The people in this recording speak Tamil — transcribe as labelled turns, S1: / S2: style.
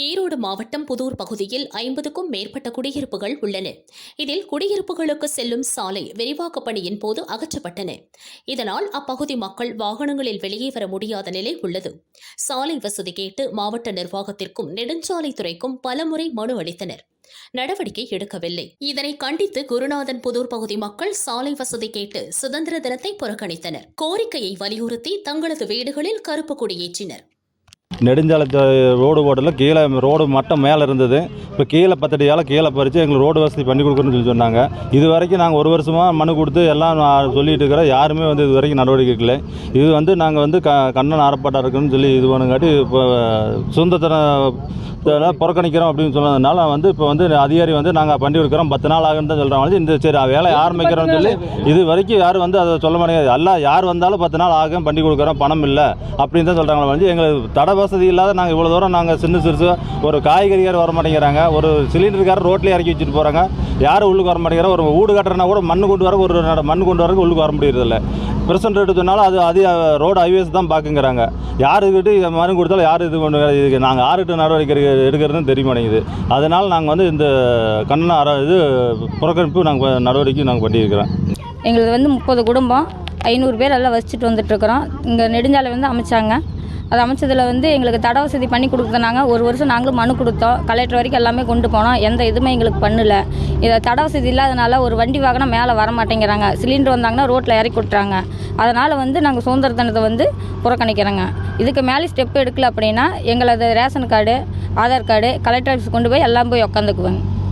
S1: ஈரோடு மாவட்டம் புதூர் பகுதியில் ஐம்பதுக்கும் மேற்பட்ட குடியிருப்புகள் உள்ளன. இதில் குடியிருப்புகளுக்கு செல்லும் சாலை விரிவாக்கப் பணியின் போது அகற்றப்பட்டன. இதனால் அப்பகுதி மக்கள் வாகனங்களில் வெளியே வர முடியாத நிலை உள்ளது. சாலை வசதி கேட்டு மாவட்ட நிர்வாகத்திற்கும் நெடுஞ்சாலைத்துறைக்கும் பலமுறை மனு அளித்தனர். நடவடிக்கை எடுக்கவில்லை. இதனை கண்டித்து குருநாதன் புதூர் பகுதி மக்கள் சாலை வசதி கேட்டு சுதந்திர தினத்தை புறக்கணித்தனர். கோரிக்கையை வலியுறுத்தி தங்களது வீடுகளில் கருப்பு கொடியேற்றினர்
S2: நெடுஞ்சாலை த- ரோடு போட்டில் கீழே ரோடு மட்டம் மேலே இருந்தது. இப்போ கீழே பத்தடியால் கீழே பறித்து எங்களுக்கு ரோடு வசதி பண்ணி கொடுக்குறோன்னு சொல்லி சொன்னாங்க. இது வரைக்கும் நாங்கள் ஒரு வருஷமாக மனு கொடுத்து எல்லாம் சொல்லிட்டு இருக்கிறோம் யாருமே வந்து இது வரைக்கும் நடவடிக்கை எடுக்கல. இது வந்து நாங்கள் வந்து க கண்ணன் ஆரப்பாட்டம் இருக்குன்னு சொல்லி இது பண்ணுங்காட்டி இப்போ சுதந்திர புறக்கணிக்கிறோம் அப்படின்னு சொன்னதுனால வந்து இப்போ வந்து அதிகாரி வந்து நாங்கள் பண்ணி கொடுக்குறோம். பத்து நாள் ஆகுன்னு தான் சொல்கிறாங்க இந்த சரி வேலை ஆரம்பிக்கிறோம்னு சொல்லி இது வரைக்கும் யாரும் வந்து அதை சொல்ல மாட்டேங்குது. எல்லாம் யார் வந்தாலும் பத்து நாள் ஆகும் பண்ணி கொடுக்குறோம் பணம் இல்லை அப்படின்னு தான் சொல்கிறாங்களே வந்து எங்களுக்கு தடை வசதி இல்லாத நாங்கள் இவ்வளோ தூரம் நாங்கள் சின்ன சிறுசு ஒரு காய்கறிக்கார் வர மாட்டேங்கிறாங்க. ஒரு சிலிண்டருக்கார ரோட்லேயே இறக்கி வச்சுட்டு போகிறாங்க யாரும் உள்ளுக்கு வர மாட்டேங்கிறாங்க ஒரு வீடு கட்டுறனா கூட மண் கொண்டு வர ஒரு நட- மண் கொண்டு வரக்கு உள்ளுக்கு வர முடியறதில்ல. பிரசன்ட் ரேட்டு சொன்னாலும் அது அது ரோடு ஹைவேஸ் தான் பார்க்குங்கிறாங்க யாருக்கிட்ட மனு கொடுத்தாலும் யார் இது பண்ணுவாங்க இதுக்கு நாங்கள் யாருக்கிட்ட நடவடிக்கை எடுக்கிறதுன்னு தெரிய மாட்டேங்குது. அதனால் நாங்கள் வந்து இந்த கண்ணன் அற இது புறக்கணிப்பு நாங்கள் நடவடிக்கை நாங்கள் பண்ணியிருக்கிறோம்.
S3: எங்களுக்கு வந்து முப்பது குடும்பம். ஐநூறு பேர் எல்லாம் வசிச்சுட்டு வந்துட்டுருக்குறோம் இங்கே நெடுஞ்சாலை வந்து அமைச்சாங்க. அது அமைச்சதில் வந்து எங்களுக்கு தட வசதி பண்ணி கொடுத்தனாங்க ஒரு வருஷம் நாங்களும் மனு கொடுத்தோம். கலெக்டர் வரைக்கும் எல்லாமே கொண்டு போனோம். எந்த இதுவுமே எங்களுக்கு பண்ணல. இதை தடை வசதி இல்லாதனால ஒரு வண்டி வாகனம் மேலே வர மாட்டேங்கிறாங்க சிலிண்டர் வந்தாங்கன்னா ரோட்டில் இறக்கி விட்றாங்க அதனால் வந்து நாங்கள் சுதந்திர தினத்தை வந்து புறக்கணிக்கிறோங்க. இதுக்கு மேலே ஸ்டெப் எடுக்கல அப்படின்னா எங்களது ration card Aadhaar card collector office கொண்டு போய் எல்லாம் போய் உக்காந்துக்குவேங்க.